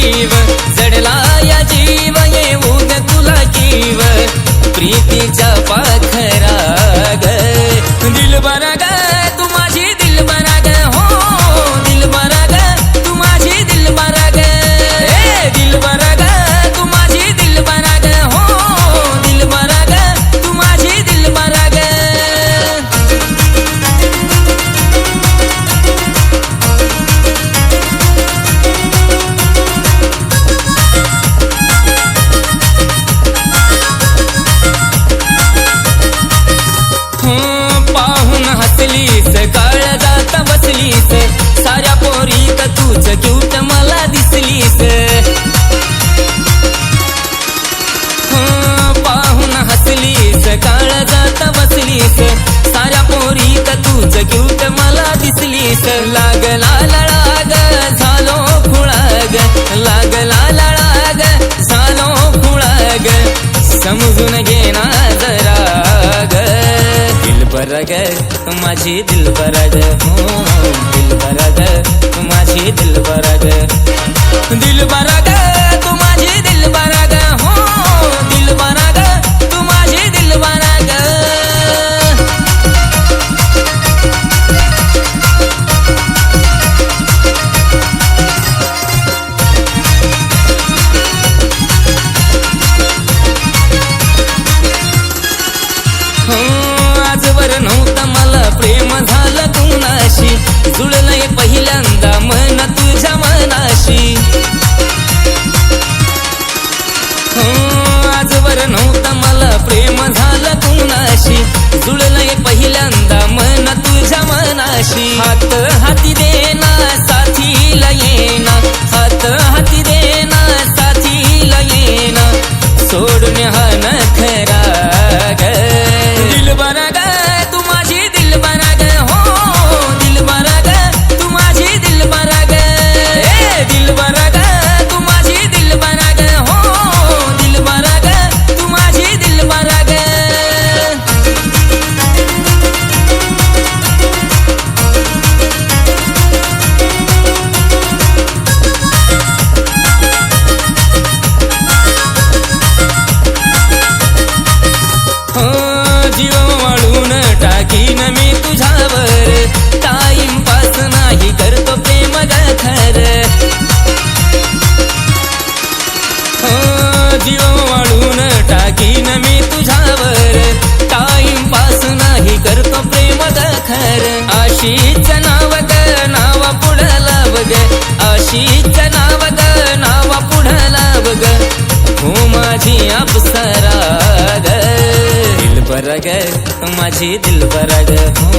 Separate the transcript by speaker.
Speaker 1: believer. केस लागला लळाग झालो खुळाग लागला लळाग झालो खुळाग समजून घे जरा ग दिल ग माझी दिल ग हो दिल बरग माझी दिल ग más जीव वाळून टाकीन मी तुझ्यावर. टाइम पास नाही करतो प्रेम ग खर आशीच नाव ग नाव पुढं लाव ग आशीच नाव ग नाव पुढं लाव ग हो माझी अप्सरा ग. दिल ग माझी दिल ग हो